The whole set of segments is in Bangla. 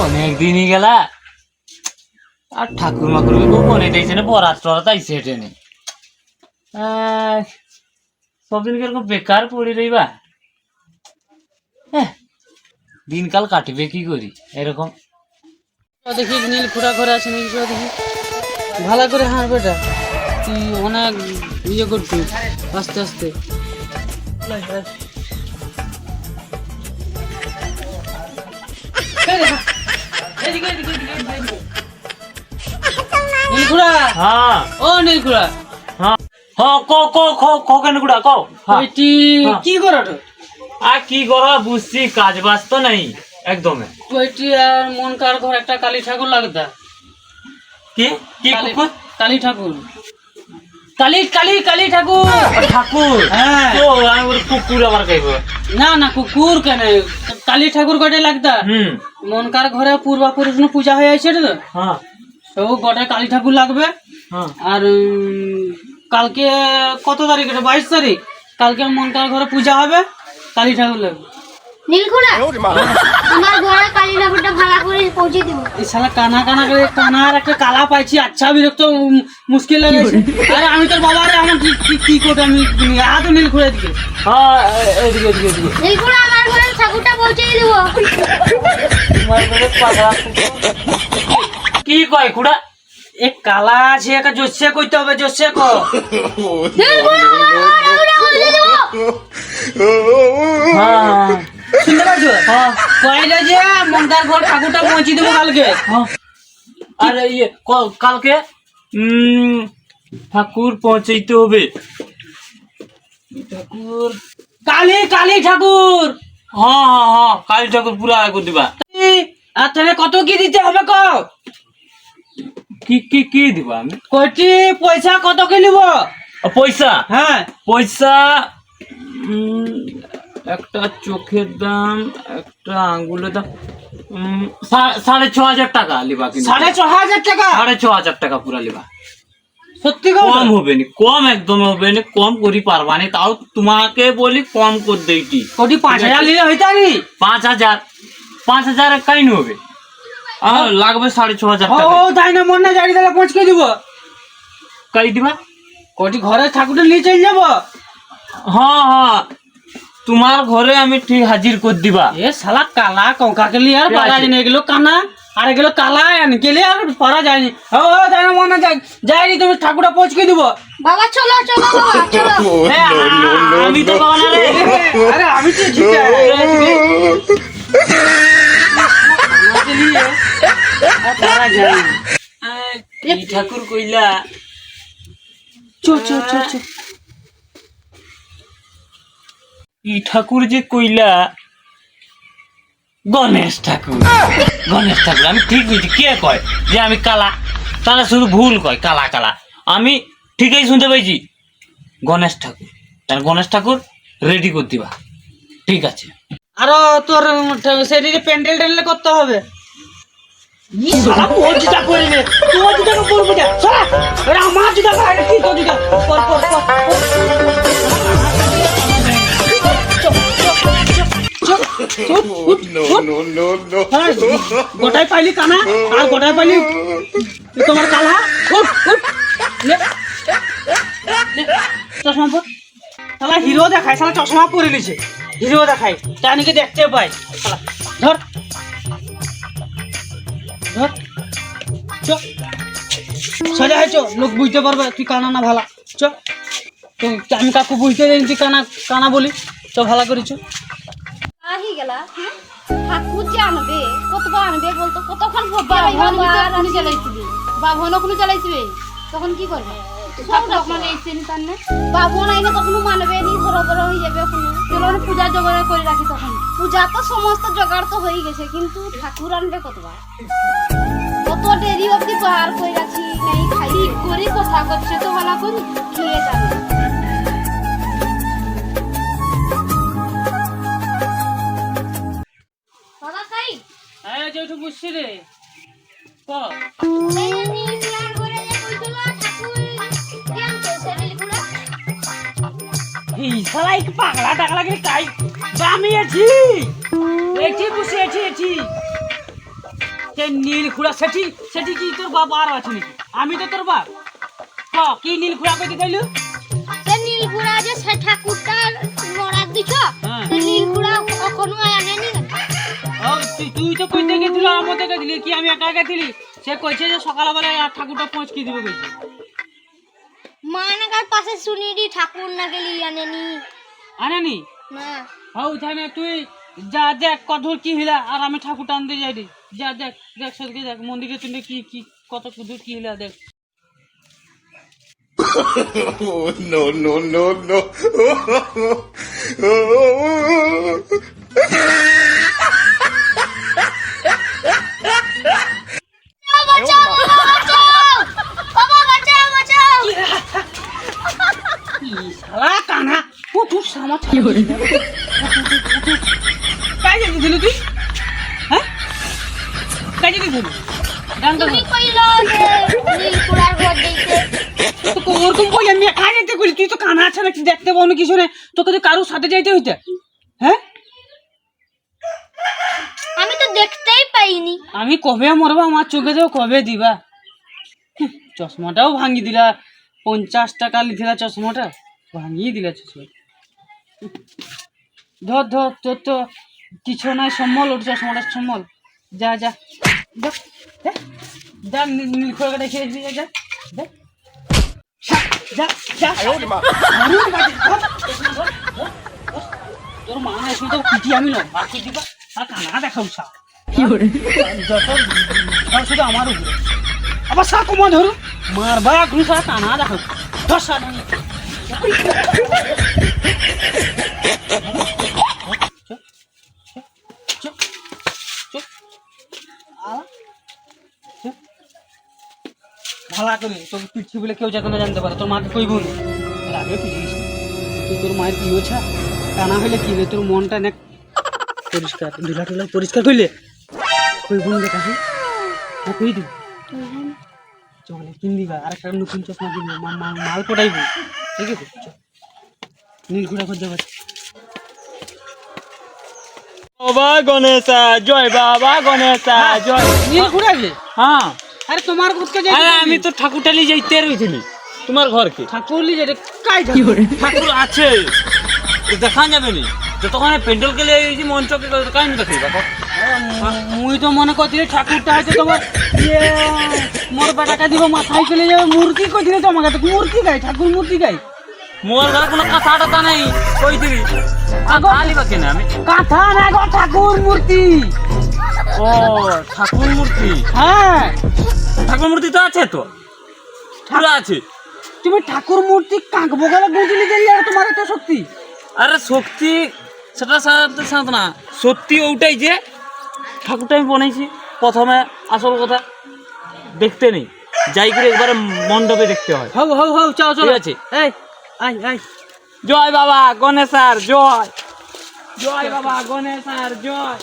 অনেক দিনই গেলা। আর ঠাকুর মাকুরকে খুব মনে দিয়েছে না বরাত টরাত আইসে হেঁটে নে আহ, সবদিন কীরকম বেকার পড়ে রইবা হ্যাঁ, দিনকাল কাটবে কি করি এরকম। দেখি নীল খুঁড়া করে আছে নাকি দেখি। ভালো করে হাঁট বেটা। তুই অনেক ইয়ে করবি আস্তে আস্তে। নীলখুড়া হ্যাঁ। ও নীলখুড়া হ্যাঁ। হ্যাঁ ক ক খ খ কেন গুড়া ক। কি করো আর কি কর? বুঝছি কাজ বাজ তো নাই একদমে। আর মন কার ঘর একটা কালী ঠাকুর লাগতা কি? কি কালী ঠাকুর। কালী কালী কালী ঠাকুর। ঠাকুর। হ্যাঁ। তো আমি বলি কুকুর খাইব। না না কুকুর কেন? কালী ঠাকুর কটে লাগতা? হুম। মনকার ঘরে পূর্বাপুরুষ পূজা হয়ে আছে তো? হ্যাঁ। সব গোটা কালী ঠাকুর লাগবে। হ্যাঁ। আর কালকে কত তারিখ এটা বাইশ তারিখ? কালকে মনকার ঘরে পূজা হবে কালী ঠাকুর লাগবে। নীলকুড়া আমার ঘরে কালী ঠাকুরটা ভাড়া করে পৌঁছে দিব। এই শালা কানা কানা করে কানার একটা কালা পাইছি আচ্ছা বিরক্ত মুশকিল লেগেছে আরে আমি তোর বাবা রে আমার কি কি কি করতে আমি? হাত নীল খুঁড়ে দিকে হ্যাঁ এদিকে এদিকে এদিকে। নীলকুড়া আমার ঘরে ঠাকুরটা পৌঁছে দিব। তোমার ঘরে পাগলা কি কয় কুড়া? এ কালা আছে একটা জোসে কইতে হবে জোসে কো। নীলকুড়া আমার ঘরে ঠাকুরটা পৌঁছে দিব। হ্যাঁ। শুনতে পাচ্ছ কয়টা যে মনকার ঘর ঠাকুরটা পৌঁছে দেবো কালকে। হ্যাঁ। আর ইয়ে ক- কালকে ঠাকুর পৌঁছাইতে হবে। ঠাকুর। কালী কালী ঠাকুর! হ্যাঁ হ্যাঁ হ্যাঁ কালী ঠাকুর পুরা আয় করে দিবা। আর তাহলে কত কি দিতে হবে কও কি কি কি দিবা আমি? কয়টি পয়সা কত কি নিব? পয়সা? হ্যাঁ। পয়সা একটা চোখের দাম একটা আঙ্গুলের দাম সাড়ে ছ হাজার টাকা লিবা সাড়ে ছ হাজার টাকা? সাড়ে ছ হাজার টাকা পুরা লিবা। সত্যি কম হবে না কম একদম হবে না কম করি পারবা না। তাও তোমাকে বলি কম করে দেইটি কোটি পাঁচ হাজার নিলে হইতারি পাঁচ হাজার পাঁচ হাজার কাই হবে। আর লাগবে সাড়ে ছ হাজার ও, তাই না মন না জানি তাহলে পৌঁছকে দিব। কাই দিবা? কোটি ঘরে ঠাকুরটা নিয়ে চলে যাব? হ্যাঁ হ্যাঁ। তোমার ঘরে আমি ঠিক হাজির করে দিবা। এ শালা কালা কঙ্কা কেলি আর পারা যায়নি এগুলো কানা আর এগুলো কালা কেলে আর পারা যায়নি। ও ও, তাই না মন যাইনি তুমি ঠাকুরটা পৌঁছকে দিব। বাবা চলো চলো বাবা চলো। আমি তো বাবা না রে। আরে আমি তো ঠিক যায়নি। ঠাকুর কইলা চো চো চো চো। ঠাকুর যে কইলা গণেশ ঠাকুর। গণেশ ঠাকুর আমি ঠিক বুঝি কে কয়? যে আমি কালা তারা শুধু ভুল কয় কালা কালা। আমি ঠিকই শুনতে পাইছি গণেশ ঠাকুর তার গণেশ ঠাকুর রেডি করে দিবা। ঠিক আছে। আরও তোর শরীরে প্যান্ডেল ট্যান্ডেল করতে হবে। আমার জুতা পরে পর। গোটাই পাইলি কানা আর গোটাই পাইলি তোমার কালা। চশমা পর। শালা হিরো দেখায় শালা চশমা পরে নিছে। হিরো দেখায় টানিকে দেখতে পাই শালা ধর। ধর। চ। সোজা হয় চ লোক বুঝতে পারবে তুই কানা না ভালা। চ। তো আমি কাকু বুঝতে দেন তুই কানা কানা বলি। চ ভালা করিছ আহি গেলা হ্যাঁ? ঠাকুর যে আনবে কতবার আনবে বলতো? কতক্ষণ চালাইছিবি বাভন ওখানে চালাইছিবি? তখন কি করবে? বাভন আইনে তখন মানবে নি ঘর বড় হয়ে যাবে চলো পূজা জোগাড় করে রাখি তখন। পূজা তো সমস্ত জোগাড় তো হয়ে গেছে কিন্তু ঠাকুর আনবে কতবার? কত দেরি অবধি পার করে রাখি নাই খাই করে কথা করছে তো ভালো করি। খেয়ে যাবে। আছি, এটি। সে নীল খুড়া, সেটি সেটি কি তোর বাপ আর আছে নাকি? আমি তো তোর বাপ। ক নীল খুড়া কই দিখাইলু সে নীলগুড়া যে ঠাকুরটা মরার দিছ? গেছিল দিলি কি আমি একা একা দিলি সে কইছে যে সকালবেলা আর ঠাকুরটা পৌঁছকি দিবে কইছে মা নাগার পাশে শুনিনি ঠাকুর না গেলি আনেনি আনেনি না হও তাহলে তুই যা দেখ কঠোর কি হইলা আর আমি ঠাকুরটা আনতে যাই রে যা দেখ দেখ সদকে দেখ মন্দিরে তুই কি কি কত কুদুর কি হইলা দেখ Oh, no, no, no, no. শালা কানা ও তুই সামা কি কাই যেতে দিলি তুই হ্যাঁ কাই যেতে দিলি ওরকম আমি একা তুই তো কানা আছে নাকি দেখতে পাবো না কিছু নেই তোকে তো কারোর সাথে যাইতে হইতে হ্যাঁ আমি তো দেখতেই পাইনি। আমি কবে মরবা? আমার চোখে দেও কবে দিবা? চশমাটাও ভাঙি দিলা। পঞ্চাশ টাকা লিখিলা চশমাটা ভাঙিয়ে দিলা চশমা ধর ধর তোর তো কিছু নাই সম্বল ওর চশমাটার সম্বল। যা যা যা, যা, যা নীল- নীল খোলাকে দেখে আসবি যা, যা। তোর মা না এসে তো পিটি আমি লম্বা করে দিবা। কানা সা যত শুধু আমার উপরে আবার সা কমা ধরু মারবা ঘুষা কানা দেখো ধর সা ধরি। চ, চ, চ, চ। আ, চ। ভালা করে তোকে পিঠছি বলে কেউ যাতে না জানতে পারে তোর মাকে কইব না আগে পিঠে তুই তোর মায়ের কি হয়েছে কানা হইলে কি তোর মনটা অনেক পরিষ্কার ধুলা টুলা পরিষ্কার করলে কই বোন দেখা হ্যাঁ হ্যাঁ কই দিবি? চলে কিন দিবা আর একটা নতুন চশমা কিনবো মাল পটাইবো। ঠিক আছে খোঁজ বাবা গণেশা জয় বাবা গণেশা জয়। নীল ঘোড়া যে? হ্যাঁ। আরে তোমার ঘুরতে যাই আরে আমি তো ঠাকুরটালি যাইতে রইছিলি তোমার ঘরকে? ঠাকুরলি যে কাই ঠাকুর? ঠাকুর আছে। দেখা যাবে নি? যতক্ষণ প্যান্ডেল গেলে এই যে মঞ্চকে কাই দেখি। দেখো মুই তো মনে করছিলি ঠাকুরটা হয়তো তোমার ইয়ে মোর বেটাকে দিব মাথায় চলে যাবে মূর্তি কইছিলে তো মূর্তি গাই ঠাকুর মূর্তি গাই মোর ঘরে কোনো কথা টাতা নাই কই দিবি আগো। আলিবা কেন আমি। কাঁথা না গো ঠাকুর মূর্তি। ও ঠাকুর মূর্তি। হ্যাঁ। ঠাকুর মূর্তি তো আছে তো? পুরো আছে। তুমি ঠাকুর মূর্তি কাঁক বগলে গুঁজলি দিলে তোমার এত শক্তি? আরে শক্তি সেটা সাথে না। সত্যি ওটাই যে ঠাকুরটা আমি বানাইছি প্রথমে আসল কথা দেখতে নেই। যাই করে একবারে মণ্ডপে দেখতে হয়। হও হও হও চাও চলো। আছে। এই আই আই জয় বাবা গণেশার জয়। জয় বাবা গণেশার জয়।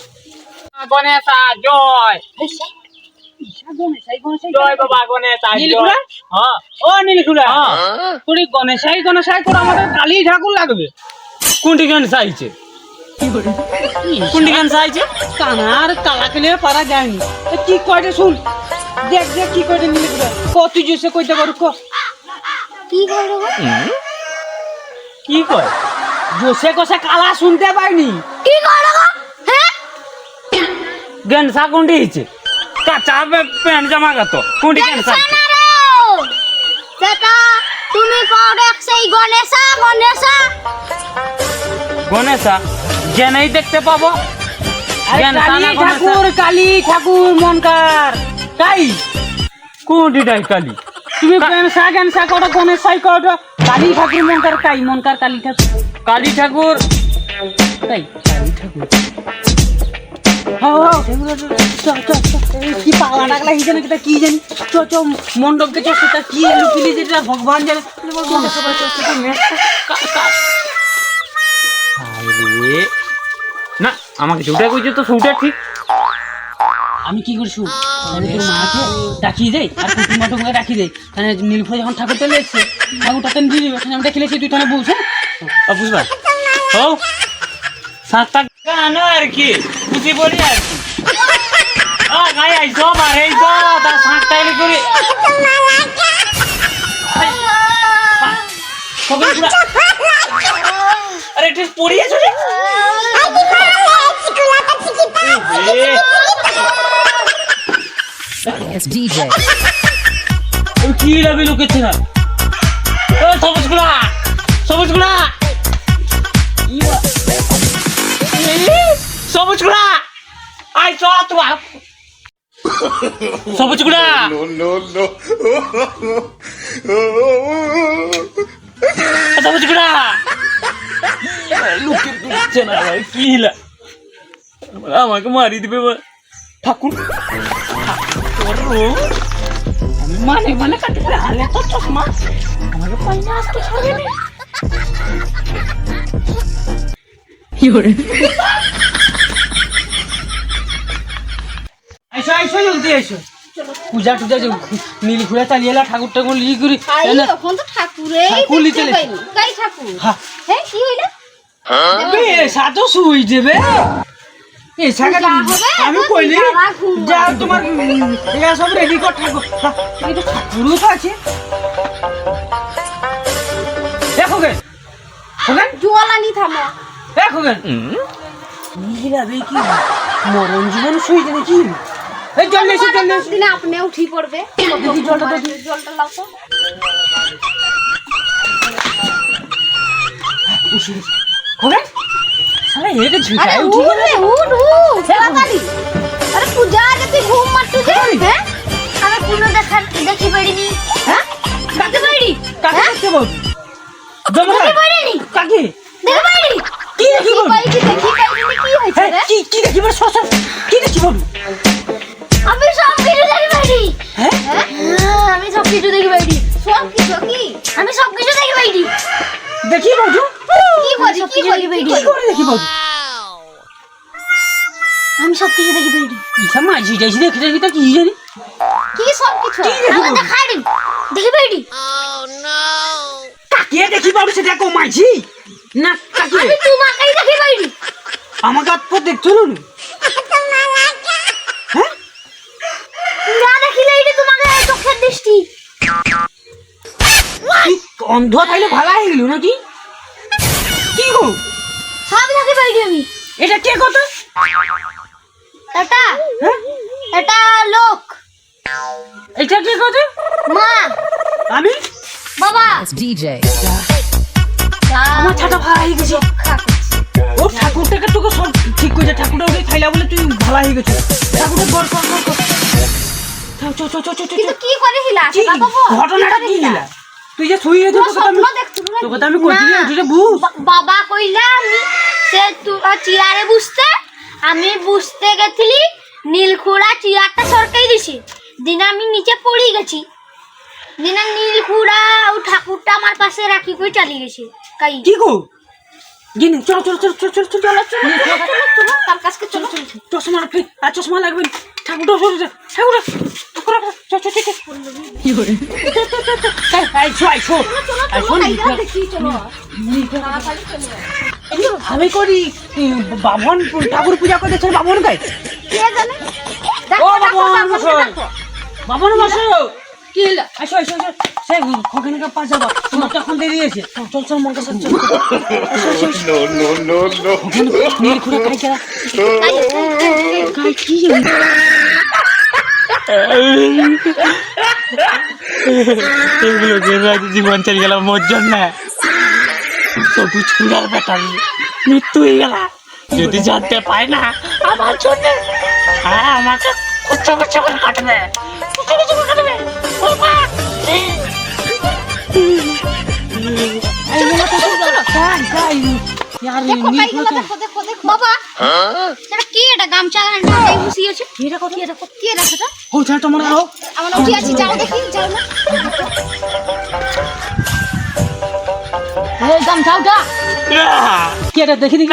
গণেশা জয়। জয় বাবা গণেশার নীলকুড়া? জয়। হ্যাঁ। ও নীলখুড়া হ্যাঁ। তোর এই গণেশাই গণেশাই করে আমাদের কালী ঠাকুর লাগবে। কোনটি গান চাইছে? কোনটি গান চাইছে? কানার কালা কেলে পারা যায়নি কি কয়টা শুন? দেখ দেখ কি কয়টা নীলখুড়া কত জোসে কইতে পারো ক। কি করব কি কয়? জোসে কষে কালা শুনতে পাইনি। কি হ্যাঁ গেনসা কোনটি হয়েছে কাঁচা প্যান্ট জামা গাত কোনটি গেনসা সেটা তুমি কও সেই গণেশা গণেশা। গণেশা? জেনেই দেখতে পাবো। কালী ঠাকুর কালী ঠাকুর মনকার। তাই কোনটিটাই কালি? তুমি গণেশা গণেশা করো গণেশাই করো কালী ঠাকুর মনকার কাই? মনকার কালী ঠাকুর। কালী ঠাকুর। তাই কালী ঠাকুর। কি কি জানি। চ চ মণ্ডপকে চ সেটা কি লুকিলি যেটা ভগবান জানে। না আমাকে যেটা কইছে তো সেটা ঠিক। আমি কি করছি? আমি তোর মাকে ডাকিয়ে দেয় আর কুটুম্বা টুকুকে ডাকিয়ে দেই। তাহলে নীলফুল যখন ঠাকুর চলে এসছে ঠাকুরটা তেন দিয়ে দিবে আমি দেখিলেছি তুই তাহলে বুঝ হ্যাঁ? বুঝবা? ও সাতটা গান আর কি খুশি বলি আর কি। আ গাই আইছো বারে আইছো তার সাঁকটাইলি করে। আরে এটা পড়ি রে It's DJ. Kira bilo kitna. Oh, sabus gula. Sabus gula. Iwa. Sabus gula. I saw to up. Sabus gula. No, no, no. Sabus gula. Look at this channel. Kira. আমাকে মারি দিবে বা। ঠাকুর। মানে মানে কাটি হালে তো চশমা আমাকে পাইনা আসতে ছাড়বে না। আইসো আইসো জলদি আইসো। পূজা টুজা যে নীল ঘুরে চালিয়ে এলা ঠাকুর ঠাকুর লিয়ে করি? এখন তো ঠাকুরে ঠাকুর। কাই হ্যাঁ। কি হইল? সাতো শুই হবে, আমি কইলি যা তোমার এরা সব রেডি কর ঠাকুর। ঠাকুরও তো আছে। দেখো গে। খোগেন জল আনি থামো। দেখো গে। নীলা বে কি মরণ জীবন শুই যাবে কি এই জল এসে জল এসে। দিনে আপনি উঠি পড়বে। দেখি জলটা দেখি। জলটা লাও তো। খোগেন সারা এটা আরে ঝিকায় উঠ রে। উঠ উঠ তাড়াতাড়ি। আরে পূজা আগে তুই ঘুম মারতু যে হ্যাঁ? আমি পুরো দেখা দেখি পারিনি হ্যাঁ? দেখতে পারি কাকে দেখতে বল? জমা পারিনি কাকে? দেখি পারিনি কি দেখি বল? পাইছি দেখি পাইনি কি হয়েছে হ্যাঁ, রে? কি কি দেখি বল? সস কি দেখি বল? আমি সব কিছু দেখি হ্যাঁ? হ্যাঁ, আমি সব কিছু দেখি সব কিছু কি? আমি সব কিছু দেখি দেখি বল কি করে দেখি আমি সব কিছু দেখি পাইনি ইসা মাঝি যাইছি দেখি দেখি তা কি জানি? কি সব কিছু আমি? দেখাই দিন দেখি পাইনি কাকে দেখি বল সেটা কো মাঝি? না কাকে? আমি তোমাকেই দেখি আমাকে দেখছ না। হ্যাঁ? দৃষ্টি। অন্ধ থাইলে ভালো হয়ে গেল নাকি? সব দেখি পাইনি আমি? এটা কে কত? এটা? হ্যাঁ? এটা লোক। এটা কে কত? মা। আমি? বাবা। DJ. আমার ছাতা হয়ে গেছে। ও ঠাকুরটাকে তোকে সব ঠিক করে ঠাকুরটা ওকে খাইলা বলে তুই ভালো হয়ে গেছিস। ঠাকুরটা কর কর। কিন্তু কি করেছিলা? বল। ঘটনাটা কি? তুই যে শুয়ে তোকে তো আমি? তোকে আমি বাবা কইলা আমি সে তোমার চেয়ারে বুঝতে আমি বুঝতে গেছিলি নীলখুড়া চেয়ারটা সরকাই দিছি দিন আমি নিচে পড়ে গেছি দিন নীলখুড়া ও ঠাকুরটা আমার পাশে রাখি কই চালিয়ে গেছে কাই কি গো গিনি চল চল চল চল চল চল চল চল চলো, চলো, চলো, তার কাছকে চলো চলো চশমা রাখবি আর চশমা লাগবে চল চল চল চল আইসো আইসো আইসো চলো দেখি চলো তাড়াতাড়ি চলো আমি করি বামন ঠাকুর পূজা করতে চলে বামন কে কি আসো আসো তোমার তো এখন দেরি চল চল মন কাছে চল খুঁড়ে খাই খাই কি জীবন চলে গেলাম মোর জন্য সবুজ ফুলের বেটার মৃত্যু হয়ে গেল। যদি জানতে পায় না আমার জন্য। হ্যাঁ আমাকে কুচ্ছ কুচ্ছ করে কাটবে। কুচ্ছ কুচ্ছ করে বাবা এটা কি এটা? গামছা বসিয়েছে এটা কি এটা? কি রাখাটা হোল ছাড়টা মনে হয় আমরা উঠে আছি যাও দেখি যাও না। এই গামছাওটা কি এটা দেখি দেখি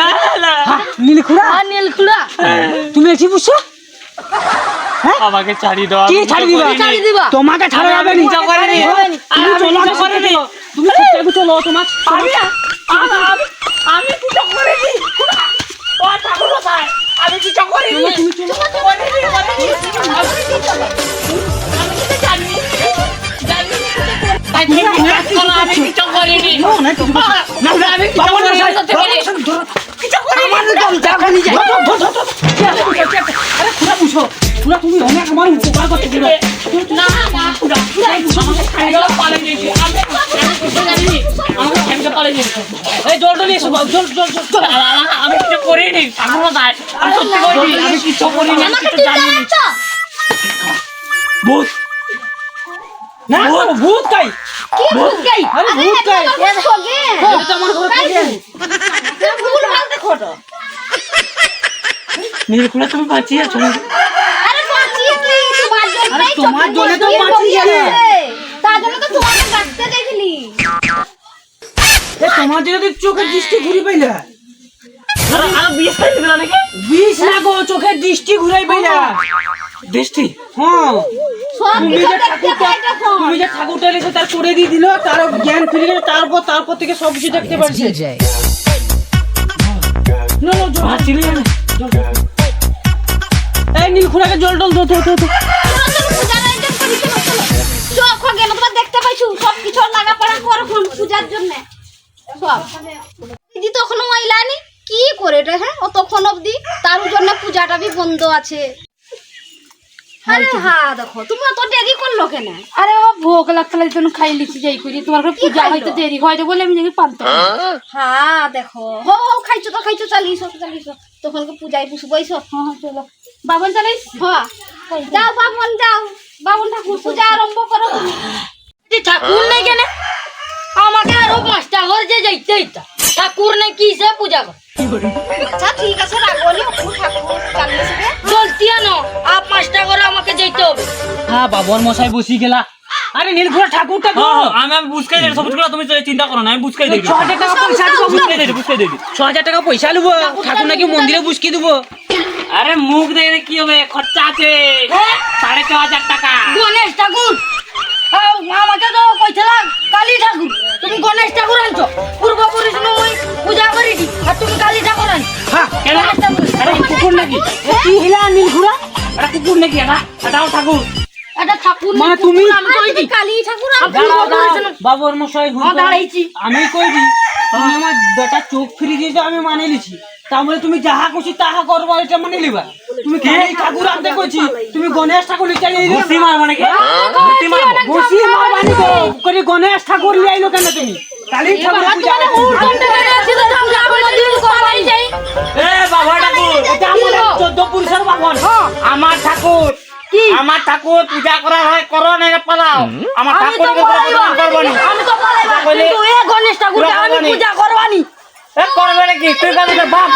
নীলখুড়া হ্যাঁ নীলখুড়া তুমি কি বুঝছ আমাকে ছাড়ি কি ছাড়ি তোমাকে ছাড়া যাবে না তুমি অনেক আমার উপকার করছ, না না এই, জলটা নিয়ে এসো, জল, জল, জল, জল। আমি কিছু করিনি ঠাকুর দায় আমি সত্যি কইছি আমি কিছু করিনি আমি কিছু চিনতে ভূত না, ভূত কাই? কি ভূত গাই? আরে, ভূত গাই। খগে এটা তো আমার ঘরে থাকে। ভুল ভালো দেখো তো খুলে তুমি বাঁচিয়ে আছো আরে বাঁচিয়ে কি তোমার জন্য আরে, তোমার জন্যই তো বাঁচিয়ে গেলে। তার জন্য তো তোমাকে ডাকতে দেখলি এ, তোমার জন্য তো চোখের দৃষ্টি ঘুরি পাইলা। বিষ না গো চোখের দৃষ্টি ঘুরাই পাইলা। দৃষ্টি? হ্যাঁ। তুমি কিছু যে ঠাকুরটা তখন তুমি যে ঠাকুরটা এসে তার করে দিয়ে দিল তার জ্ঞান ফিরে গেল তারপর তারপর থেকে সব কিছু দেখতে পারছে। না, না, জল- বাঁচিলে না এই নীল খুড়াকে জল। টল। চোখ তোমার দেখতে পাইছো সব কিছু লাগা পড়া করো পূজার জন্য সব দিদি তখন মাইলানি কি করে রে হ্যাঁ? ও তখন অবধি তার জন্য পূজাটা বি বন্ধ আছে। আরে হ্যাঁ দেখো তুমি অত দেরি করল কেন? আরে বাবা ভোগ লাগতে লাগতে জন্য খাই লিখি যাই করি। তোমার ঘরে কি পূজা খাইলো? হয়তো দেরি হয় তো বলে আমি যাকে পান্তা হ্যাঁ? দেখো। হো হো খাইছো তো খাইছো চালিয়েছো চালিয়েছো। তখন তো পূজায় বসবো এইসব হ্যাঁ হ্যাঁ চলো। বাবন চালাইস হ্যাঁ। যাও বাবন যাও। বাবন ঠাকুর পূজা আরম্ভ করো তুমি। ঠাকুর নেই কেন? আমাকে আরও পাঁচটা ঘর যে যাইতে হইতা। ঠাকুর নেই কি সে পূজা কর? আচ্ছা ঠিক আছে রাগনি ঠাকুর চালিয়েছে হ্যাঁ বাবর মশাই বসি গেলা। আরে নীল খুড়া ঠাকুরটা গো হ্যাঁ, হ্যাঁ, আমি আমি বুঝকাই দিই সবুজগুলো তুমি চিন্তা করো না আমি দিই ছ হাজার টাকা পয়সা দিব। বুঝকাই দিই বুঝকাই দিই ছ হাজার টাকা পয়সা নেব ঠাকুর নাকি মন্দিরে বুসকি দেবো। আরে মুখ দেখে কি হবে? খরচা আছে। সাড়ে ছ হাজার টাকা। গণেশ ঠাকুর। আমাকে তো কইছিলাম কালী ঠাকুর। তুমি গণেশ ঠাকুর আনছো। পূর্বপুরুষ নয় পূজা করিছি আর তুমি কালী ঠাকুর আনছো। হ্যাঁ কেন? আরে কুকুর নাকি? কি হিলা নীল খুড়া আরে কুকুর নাকি? এটা এটাও ঠাকুর। এটা ঠাকুর মানে নেই, তুমি আমি কইছি। কালী ঠাকুর দাঁড়াও, দাঁড়াও। বাবর মশাই ঘুম হ্যাঁ, করো। দাঁড়াইছি। আমি কইছি তুমি আমার বেটা চোখ ফিরে দিয়েছ আমি মানে লিছি তারপরে তুমি যাহা করছি তাহা করব এটা মানে লিবা তুমি কালী ঠাকুর আনতে কইছি তুমি গণেশ ঠাকুর লিখে নিয়ে ঘুষি মারবো নাকি? ঘুষি মারবো বসি মারবানি গো করে গণেশ ঠাকুর লিয়ে আইলো কেন তুমি? কালী ঠাকুর পূজা এ বাবা ঠাকুর। এটা আমাদের চোদ্দ পুরুষের বাবন আমার ঠাকুর। আমার ঠাকুর পূজা করা হয় করো না পালাও। আমার আমি ঠাকুর আমি তো বলাইবা, বলে- কিন্তু এ গণেশ ঠাকুর আমি করবানি। পূজা করবানি। এ করবে নাকি? তুই বাপ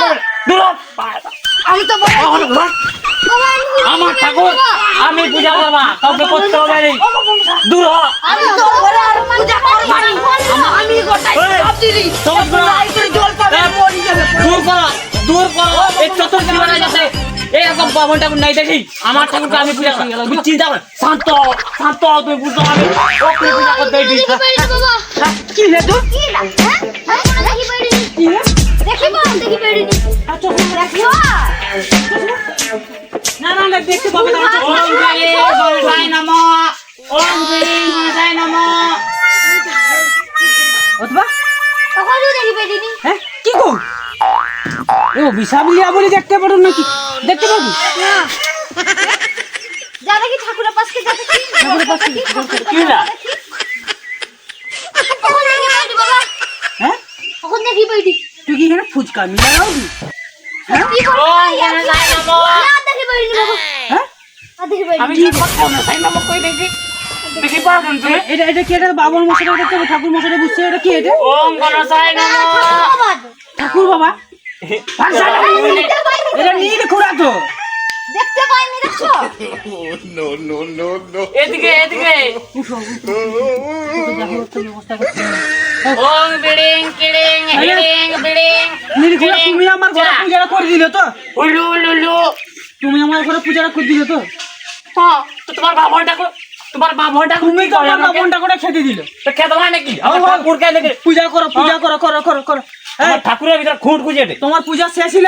দূর হ। আমি তো। আমার ঠাকুর আমি পূজা করবা কাউকে করতে হবে না। দূর হ। আমি তো বলে আর পূজা করবানি আমি গোটাই সব দিলি। সব একটু করো। লাই করে জল পাবে মরি যাবে দূর করো দূর করো। এই চতুর জীবনে যাতে এখন বাবন ঠাকুর নাই দেখি। আমার ঠাকুরকে আমি পূজা করি। চিন্তা কর। শান্ত শান্ত তুমি বুঝতে পারবে। ও তুমি পূজা করতে না। বাবা? কি রে তো হ্যাঁ? হ্যাঁ আচ্ছা না? না? না দেখতে পাবে না। ওম গণে গণেশায় নমঃ। ওম গণে গণেশায় নমঃ। অথবা তখন দেখি বেড়িনি হ্যাঁ? কি গো? ও বিষাবলিয়া বলে দেখতে পারো নাকি? দেখতে পাবো? যা দেখি ঠাকুরের পাশে যা দেখি। ঠাকুরের পাশে কি না তখন দেখি বেড়ি বাবা হ্যাঁ? তখন দেখি বেড়ি তুই কি এখানে ফুচকা মিলা কি হ্যাঁ? কি কি ঠাকুর মশাই বুঝছে? এটা কি এটা? ঠাকুর বাবা। এটা তো। দেখতে পাইনি. এদিকে এদিকে। বিড়িং কিড়িং হিড়িং বিড়িং তুমি আমার ঘরে পূজাটা করে দিলে তো। উলু উলু তুমি আমার ঘরে পূজাটা করে দিলে তো। হ্যাঁ তো তোমার বাবাটা তোমার বাবাটা তুমি তো আমার বাবনটা করে খেতে দিলে। তো খেতে হয় নাকি? আমার পূজা করো পূজা করো করো করো করো। আমার ঠাকুরের ভিতরে খুঁট খুঁজে তোমার পূজা শেষ ছিল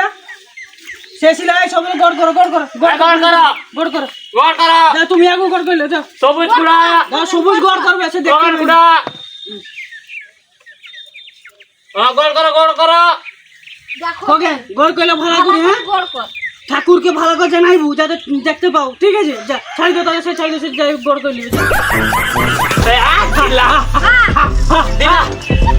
শেষ ছিল এই সবাই গড় করো গড় করো গড় করো গড় করো। গড় করো। যা তুমি আগে গড় করলে যাও সবুজ গুড়া। দাও সবুজ গড় করবে এসে দেখো গড় গুড়া। গড় করো গড় করো। দেখো। ওকে গড় কইলে ভালো করে হ্যাঁ? গড় কর। ঠাকুরকে ভালো করে জানাইবু যাতে দেখতে পাও। ঠিক আছে? যা ছাড়ি দাও তাহলে সে গড়